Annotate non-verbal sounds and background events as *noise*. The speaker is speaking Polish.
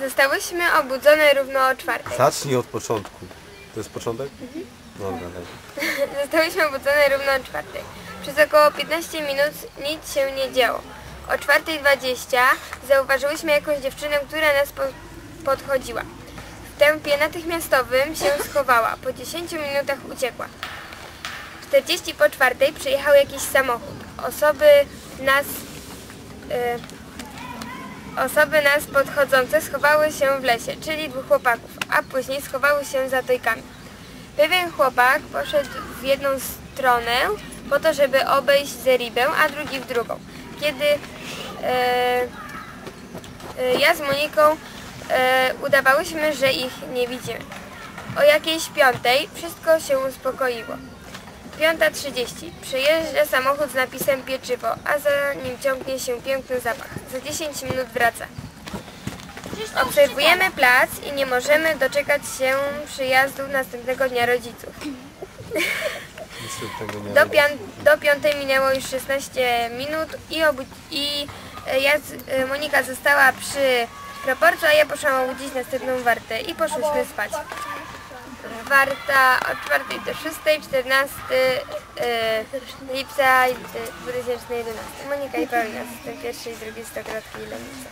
Zostałyśmy obudzone równo o czwartej. Zacznij od początku. To jest początek? Dobra, dobra. *laughs* Zostałyśmy obudzone równo o czwartej. Przez około 15 minut nic się nie działo. O 4.20 zauważyłyśmy jakąś dziewczynę, która nas po podchodziła. W tempie natychmiastowym się *laughs* schowała. Po 10 minutach uciekła. 40 po czwartej przyjechał jakiś samochód. Osoby nas... e, Osoby nas podchodzące schowały się w lesie, czyli dwóch chłopaków, a później schowały się za tojkami. Pewien chłopak poszedł w jedną stronę po to, żeby obejść zeribę, a drugi w drugą. Kiedy e, e, ja z Moniką e, udawałyśmy, że ich nie widzimy. O jakiejś piątej wszystko się uspokoiło. 5.30. Przyjeżdża samochód z napisem pieczywo, a za nim ciągnie się piękny zapach. Za 10 minut wraca. Obserwujemy plac i nie możemy doczekać się przyjazdu następnego dnia rodziców. Do, do piątej minęło już 16 minut i, obu- i e, ja e, Monika została przy proporcu, a ja poszłam obudzić następną wartę i poszłyśmy spać. Warta od 4 do 6, 14 e, lipca e, 2011. Monika i Paulina, system pierwszy i drugi 100 kratki i Lenica.